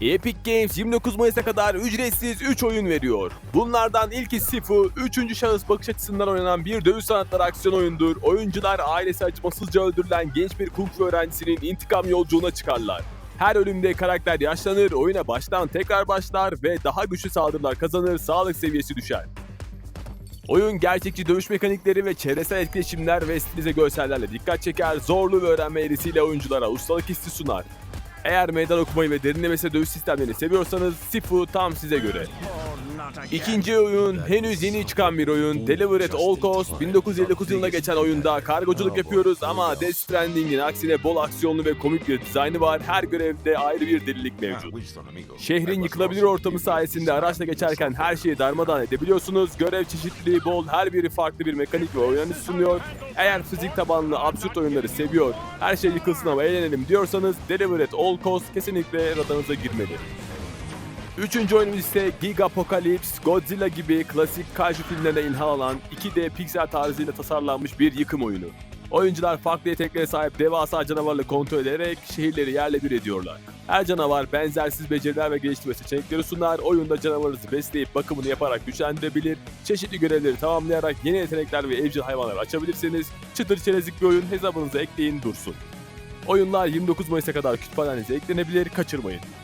Epic Games 29 Mayıs'a kadar ücretsiz 3 oyun veriyor. Bunlardan ilki Sifu, 3. şahıs bakış açısından oynanan bir dövüş sanatları aksiyon oyundur. Oyuncular ailesi acımasızca öldürülen genç bir kung fu öğrencisinin intikam yolculuğuna çıkarlar. Her ölümde karakter yaşlanır, oyuna baştan tekrar başlar ve daha güçlü saldırılar kazanır, sağlık seviyesi düşer. Oyun gerçekçi dövüş mekanikleri ve çevresel etkileşimler ve stilize görsellerle dikkat çeker, zorlu ve öğrenme eğrisiyle oyunculara ustalık hissi sunar. Eğer meydan okumayı ve derinlemesine dövüş sistemlerini seviyorsanız Sifu tam size göre. İkinci oyun henüz yeni çıkan bir oyun. Deliver at All Cost 1959 yılında geçen oyunda kargoculuk yapıyoruz ama Death Stranding'in aksine bol aksiyonlu ve komik bir dizaynı var. Her görevde ayrı bir delilik mevcut. Şehrin yıkılabilir ortamı sayesinde araçla geçerken her şeyi darmadağın edebiliyorsunuz. Görev çeşitliliği bol, her biri farklı bir mekanik ve oynanış sunuyor. Eğer fizik tabanlı absürt oyunları seviyor, her şey yıkılsın ama eğlenelim diyorsanız Deliver at All Cost kesinlikle radarınıza girmeli. Üçüncü oyunumuz ise Gigapocalypse, Godzilla gibi klasik kaiju filmlerine ilham alan 2D piksel tarzıyla tasarlanmış bir yıkım oyunu. Oyuncular farklı yeteneklere sahip devasa canavarla kontrol ederek şehirleri yerle bir ediyorlar. Her canavar benzersiz beceriler ve geliştirme seçenekleri sunar. Oyunda canavarınızı besleyip bakımını yaparak güçlendirebilir. Çeşitli görevleri tamamlayarak yeni yetenekler ve evcil hayvanlar açabilirsiniz. Çıtır çerezlik bir oyun hesabınıza ekleyin dursun. Oyunlar 29 Mayıs'a kadar kütüphanenize eklenebilir, kaçırmayın.